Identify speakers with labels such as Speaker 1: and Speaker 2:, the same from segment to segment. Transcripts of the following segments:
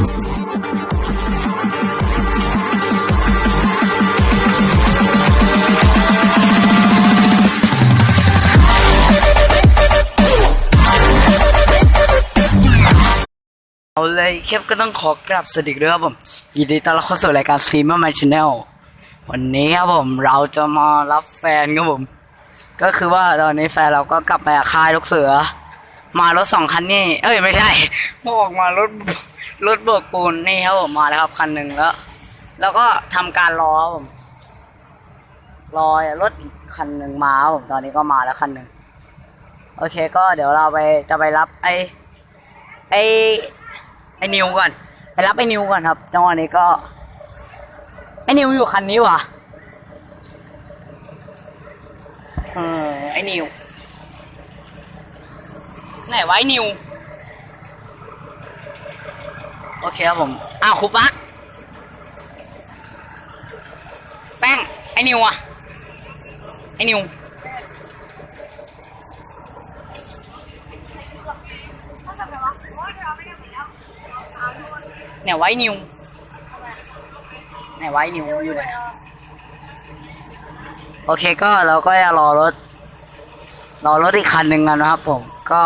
Speaker 1: เอาเลยคลิปก็ต้องขอกลับสวัสดีครับผมยินดีต้อนรับเข้าสู่รายการซีมาแมนชแนลวันนี้ครับผมเราจะมารับแฟนครับผม ก็คือว่าตอนนี้แฟนเราก็กลับไปค่ายลูกเสือ มารถสองคันนี่ เอ้ยไม่ใช่บอกมารถ รถเบิกปูนนี่ครับผมมาแล้วครับคันหนึ่งแล้ว แล้วก็ทำการรอผมรอรถคันหนึ่งมาครับผมตอนนี้ก็มาแล้วคันหนึ่งโอเคก็เดี๋ยวเราไปจะไปรับไอไอไอนิวก่อน ไปรับไอนิวก่อนครับจังหวะนี้ก็ไอนิวอยู่คันนี้วะเออไอนิวไหนวะไอนิว โอเคครับผมอ้าวครูปักแป้งไอนิวอะไอนิวไหนไว้นิวไหนไว้นิวอยู่ไหนโอเคก็เราก็จะรอรถรอรถอีกคันหนึ่งกันนะครับผมก็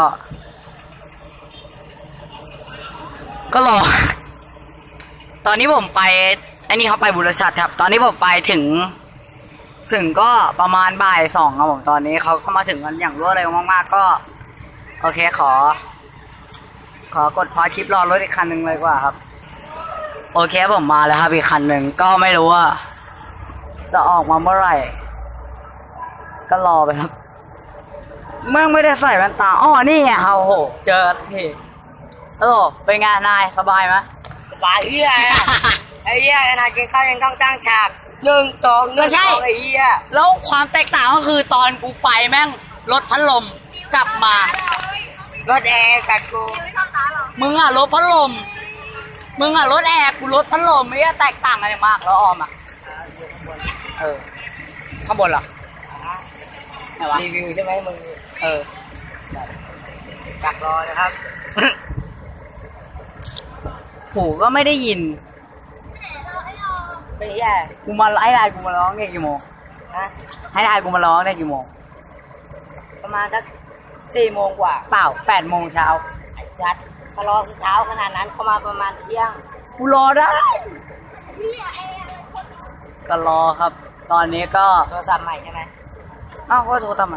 Speaker 1: ก็รอ ตอนนี้ผมไปอ้นี่เขาไปบุรชัดครับ ตอนนี้ผมไปถึง ถึงก็ประมาณบ่ายสองครับผมตอนนี้เขาก็มาถึงกันอย่างรวดเร็วมากๆก็ โอเคขอ ขอกดพอคลิปรอรถอีกคันหนึ่งเลยกว่าครับ โอเคผมมาแล้วครับอีกคันหนึ่งก็ไม่รู้ว่า จะออกมาเมื่อไหร่ ก็รอไปครับเมื่อไม่ได้ใส่แว่นตาอ๋อนี่ไงครับโอ้โห เจอที เออเป็นไงนายสบายไหม
Speaker 2: สบายเฮียไอ้เฮียขนาดกินข้าวยังต้องตั้งฉากหนึ่งสองหนึ่งสองไอ้เฮีย
Speaker 1: แล้วความแตกต่างก็คือตอนกูไปแม่งรถพัดลมกลับมา
Speaker 2: รถแอร์กับกู
Speaker 1: มึงอะรถพัดลม มึงอะรถแอร์กูรถพัดลมไม่ได้แตกต่างอะไรมากแล้วออมอะเออข้างบนเหรอไหนวะ
Speaker 2: รีวิวใช่ไหมมึง
Speaker 1: เออ
Speaker 2: กักรอนะครับ
Speaker 1: หูก็ไม่ได้ยิน
Speaker 2: ไอ้เฮีย
Speaker 1: กูมาไอ้ไลน์กูมาร้องเนี่ยกี่โมง
Speaker 2: ฮะ
Speaker 1: ให้ไลน์กูมาร้องเนี่ยกี่โมง
Speaker 2: ประมาณสักสี่โมงกว่า
Speaker 1: เปล่าแปดโมงเช้า
Speaker 2: ไอ้จัดมารอเช้าขนาดนั้นเข้ามาประมาณเที่ยง
Speaker 1: กูรอได้ ก็รอครับ ตอนนี้ก็
Speaker 2: โทรศัพท์ใหม่ใช่ไหม
Speaker 1: อ้าวก็โทรทำไม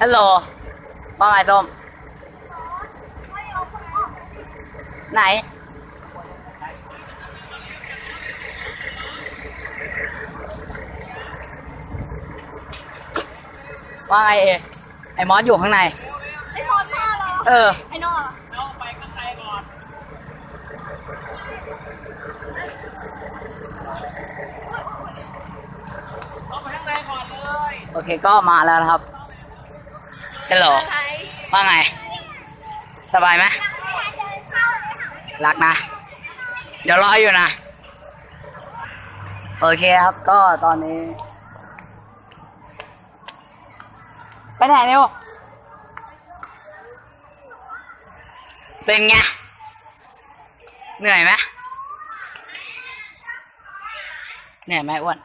Speaker 1: ฮัลโหลว่าไงส้ม ไหน ว่าไงเอไอ้มอสอยู่ข้างใน
Speaker 3: ไอ้นอนมาเหรอ
Speaker 1: เออ
Speaker 3: ไอ้นอน
Speaker 1: โอเคก็มาแล้วนะครับฮัลโหล
Speaker 3: อะไร
Speaker 1: ว่าไง สบายไหม
Speaker 3: เดินเข้าเลยค่ะ
Speaker 1: รักนะ เดี๋ยวรออยู่นะ โอเคครับก็ตอนนี้ไปไหนเร็วเป็นไง เหนื่อยไหมเหนื่อยไหมอ้วน